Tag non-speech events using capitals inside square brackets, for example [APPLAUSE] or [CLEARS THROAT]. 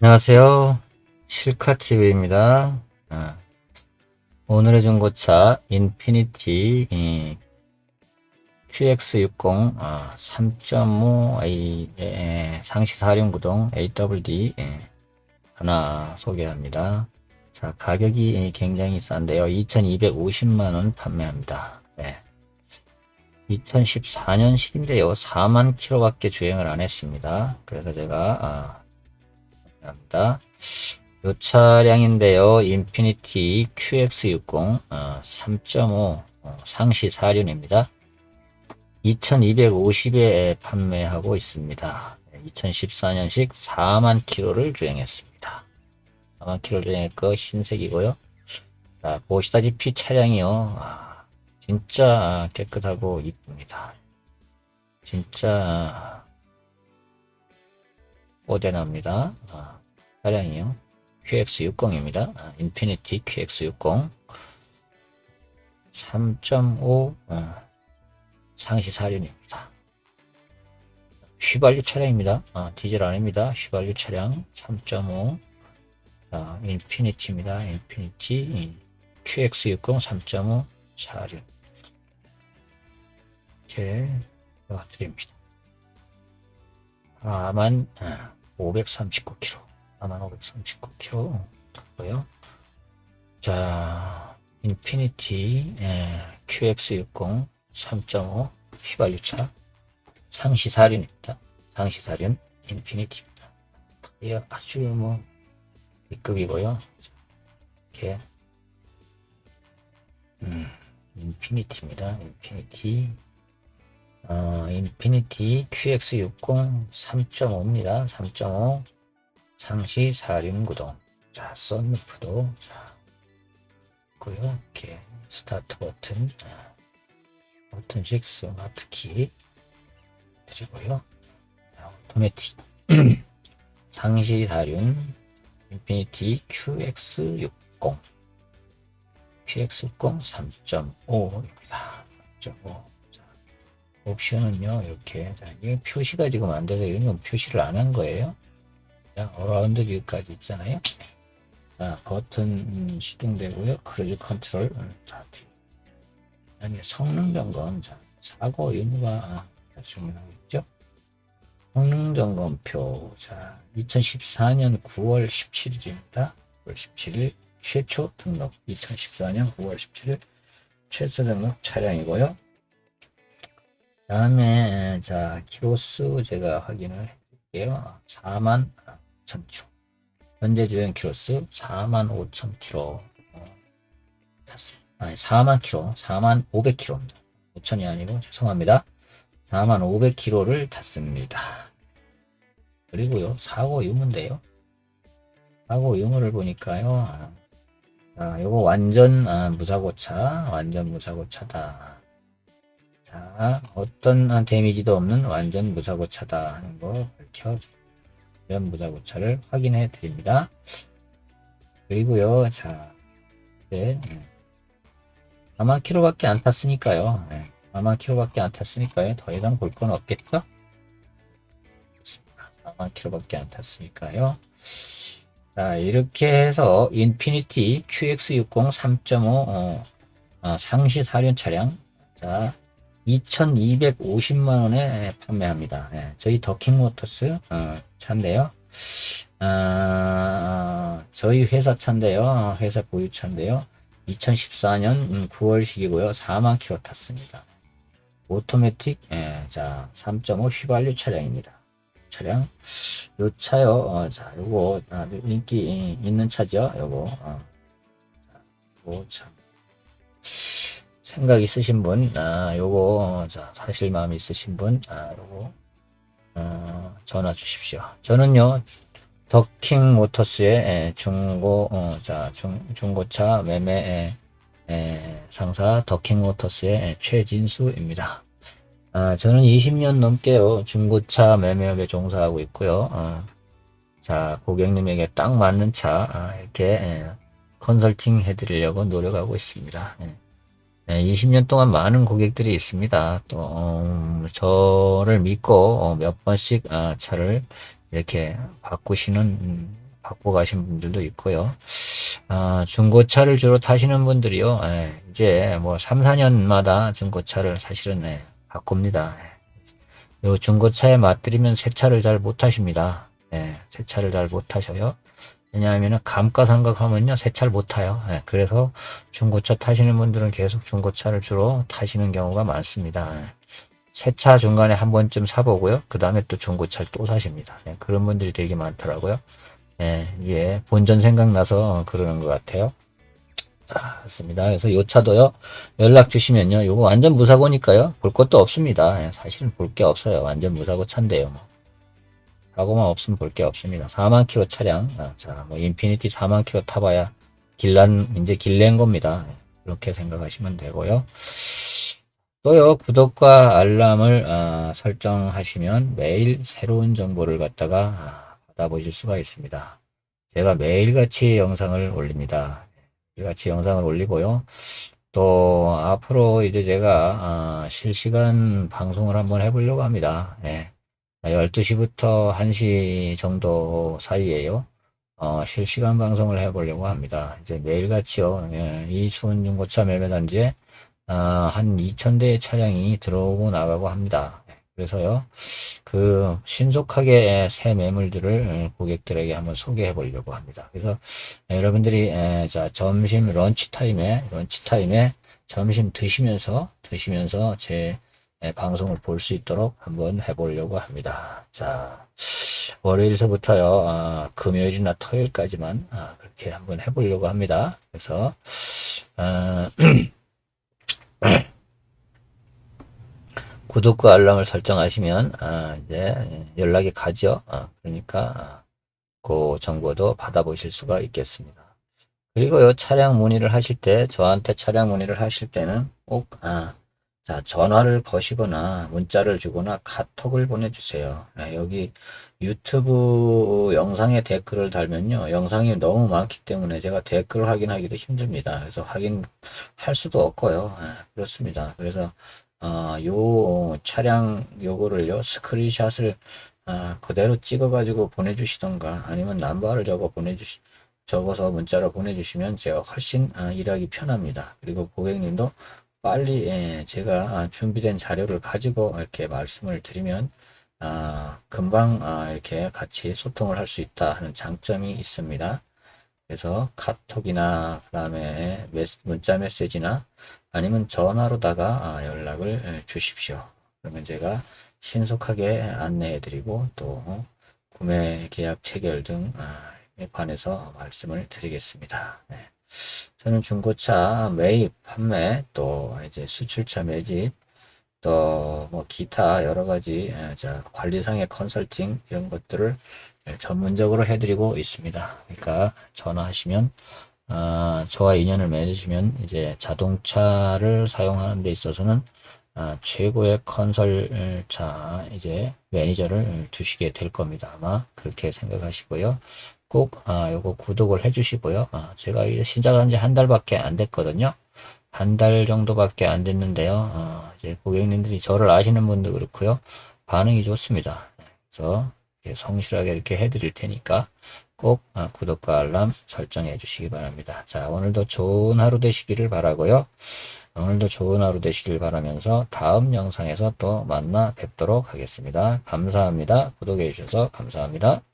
안녕하세요. 실카TV입니다. 아, 오늘의 중고차 인피니티 이, QX60 아, 3.5 A, 에, 상시 사륜구동 AWD 예, 하나 소개합니다. 자 가격이 굉장히 싼데요. 2,250만원 판매합니다. 네. 2014년식인데요. 4만 킬로밖에 주행을 안 했습니다. 그래서 제가 아, 합니다. 이 차량인데요. 인피니티 QX60 어, 3.5 어, 상시 4륜입니다. 2250에 판매하고 있습니다. 2014년식 4만 킬로를 주행했습니다. 4만 킬로 주행했고 흰색이고요. 자, 보시다시피 차량이요. 아, 진짜 깨끗하고 이쁩니다. 진짜 오대납니다. 아, 차량이요. QX60입니다. 아, 인피니티 QX60 3.5 어, 상시 사륜입니다. 휘발유 차량입니다. 아, 디젤 아닙니다. 휘발유 차량 3.5 자, 인피니티입니다. 인피니티 QX60 3.5 사륜 이렇게 드립니다. 아만 539km. 아만 539km 고요 자, 인피니티 예, QX60 3.5 휘발 유차 상시 사륜입니다. 상시 사륜 인피니티입니다. 이 아주 뭐 B급이고요. 이렇게 음, 인피니티입니다. 인피니티 어, 인피니티 QX60 3.5입니다. 3.5 상시 사륜 구동. 자, 썬루프도 자 있고요. 이렇게 스타트 버튼, 아, 버튼식 스마트 키 드리고요. 자, 오토매틱 [CLEARS THROAT] 상시 사륜 인피니티 QX60 QX60 3.5입니다. 3.5 옵션은요 이렇게 자, 이게 표시가 지금 안 돼서 이런 표시를 안 한 거예요 자, 어라운드 뷰까지 있잖아요. 자 버튼 음, 시동되고요. 크루즈 컨트롤. 음, 자, 아니 성능 점검. 자, 사고 유무가 중요하겠죠. 성능 점검표. 자 2014년 9월 17일입니다. 9월 17일 최초 등록. 2014년 9월 17일 최초 등록 차량이고요. 다음에 자 키로수 제가 확인을 해볼게요. 4만 5천 킬로. 현재 주행 키로수 4만 5천 킬로. 탔습니다 아니 4만 킬로 4만 500 킬로입니다. 5천이 아니고 죄송합니다. 4만 500 킬로를 탔습니다. 그리고요 사고 유무인데요. 사고 유무를 보니까요 아, 요거 완전 아, 무사고차 완전 무사고차다. 자, 어떤 데미지도 없는 완전 무사고차다 하는 거 밝혀 이런 무사고차를 확인해 드립니다. 그리고요, 자, 네, 4만 킬로밖에 안 탔으니까요. 네, 4만 킬로밖에 안 탔으니까요. 더 이상 볼 건 없겠죠? 4만 킬로밖에 안 탔으니까요. 자, 이렇게 해서 인피니티 QX60 3.5 어, 어, 상시 사륜 차량 자 2,250만 원에 판매합니다. 네, 저희 더킹모터스 어, 차인데요. 아, 저희 회사 차인데요. 회사 보유 차인데요. 2014년 9월식이고요. 4만 킬로 탔습니다. 오토매틱 예, 자 3.5 휘발유 차량입니다. 차량 요 차요. 어, 자 요거 아주 인기 있는 차죠. 요거 어, 자, 요거 참 생각 있으신 분, 아, 요거, 자, 사실 마음 있으신 분, 아, 요거, 어, 전화 주십시오. 저는요, 더킹 모터스의 에, 중고, 어, 자, 중, 중고차 매매 에, 에, 상사 더킹 모터스의 에, 최진수입니다. 아, 저는 20년 넘게요, 중고차 매매업에 종사하고 있고요. 어, 자, 고객님에게 딱 맞는 차, 아, 이렇게, 에, 컨설팅 해드리려고 노력하고 있습니다. 예. 20년 동안 많은 고객들이 있습니다. 또 어, 저를 믿고 어, 몇 번씩 아, 차를 이렇게 바꾸시는 바꿔 가신 분들도 있고요. 아, 중고차를 주로 타시는 분들이요. 예, 이제 뭐 3, 4년마다 중고차를 사실은 예, 바꿉니다. 예. 요 중고차에 맞들이면 새 차를 잘 못 타십니다. 예, 새 차를 잘 못 타셔요. 왜냐하면 감가상각 하면요 새 차를 못 타요. 예, 그래서 중고차 타시는 분들은 계속 중고차를 주로 타시는 경우가 많습니다. 예. 새차 중간에 한 번쯤 사보고요. 그 다음에 또 중고차를 또 사십니다. 예, 그런 분들이 되게 많더라고요. 예, 이게 본전 생각나서 그러는 것 같아요. 자, 그렇습니다. 그래서 요 차도요, 연락 주시면요, 요거 완전 무사고니까요, 볼 것도 없습니다. 예, 사실은 볼 게 없어요. 완전 무사고 차인데요, 뭐. 사고만 없으면 볼 게 없습니다. 4만 킬로 차량, 아, 자, 뭐, 인피니티 4만 킬로 타봐야 길난, 이제 길낸 겁니다. 예, 그렇게 생각하시면 되고요. 또요, 구독과 알람을 아, 설정하시면 매일 새로운 정보를 갖다가 아, 받아보실 수가 있습니다. 제가 매일같이 영상을 올립니다. 매일같이 영상을 올리고요. 또 앞으로 이제 제가 아, 실시간 방송을 한번 해보려고 합니다. 예. 12시부터 1시 정도 사이에요. 어, 실시간 방송을 해보려고 합니다. 이제 매일같이요. 예, 이수원 중고차 매매단지에 아, 한 2,000대의 차량이 들어오고 나가고 합니다. 그래서요, 그 신속하게 새 매물들을 고객들에게 한번 소개해 보려고 합니다. 그래서 여러분들이 에, 자 점심 런치 타임에 런치 타임에 점심 드시면서 드시면서 제 에, 방송을 볼 수 있도록 한번 해보려고 합니다. 자 월요일서부터요 아, 금요일이나 토요일까지만 아, 그렇게 한번 해보려고 합니다. 그래서 아, [CLEARS THROAT] 구독과 알람을 설정하시면 아, 이제 연락이 가죠. 아, 그러니까 그 정보도 받아보실 수가 있겠습니다. 그리고요 차량 문의를 하실 때 저한테 차량 문의를 하실 때는 꼭 아, 자 전화를 거시거나 문자를 주거나 카톡을 보내주세요. 네, 여기 유튜브 영상에 댓글을 달면요 영상이 너무 많기 때문에 제가 댓글을 확인하기도 힘듭니다. 그래서 확인할 수도 없고요. 네, 그렇습니다. 그래서 어, 요 차량 요거를요 스크린샷을 아, 그대로 찍어 가지고 보내주시던가 아니면 남바를 적어 보내주시 적어서 문자로 보내주시면 제가 훨씬 아, 일하기 편합니다. 그리고 고객님도 빨리 예, 제가 아, 준비된 자료를 가지고 이렇게 말씀을 드리면 아, 금방 아, 이렇게 같이 소통을 할 수 있다 하는 장점이 있습니다. 그래서 카톡이나 그다음에 메시, 문자 메시지나 아니면 전화로다가 아, 연락을 예, 주십시오. 그러면 제가 신속하게 안내해 드리고 또 구매 계약 체결 등에 관해서 말씀을 드리겠습니다. 네. 저는 중고차 매입, 판매, 또 이제 수출차 매집, 또 뭐 기타 여러 가지 예, 자 관리상의 컨설팅 이런 것들을 예, 전문적으로 해드리고 있습니다. 그러니까 전화하시면 아, 저와 인연을 맺으시면 이제 자동차를 사용하는 데 있어서는 아, 최고의 컨설차 이제 매니저를 두시게 될 겁니다. 아마 그렇게 생각하시고요. 꼭 아, 요거 구독을 해주시고요. 아, 제가 시작한 지 한 달밖에 안 됐거든요. 한 달 정도밖에 안 됐는데요. 아, 이제 고객님들이 저를 아시는 분도 그렇고요. 반응이 좋습니다. 그래서 성실하게 이렇게 해드릴 테니까 꼭 아, 구독과 알람 설정해 주시기 바랍니다. 자, 오늘도 좋은 하루 되시기를 바라고요. 오늘도 좋은 하루 되시길 바라면서 다음 영상에서 또 만나 뵙도록 하겠습니다. 감사합니다. 구독해 주셔서 감사합니다.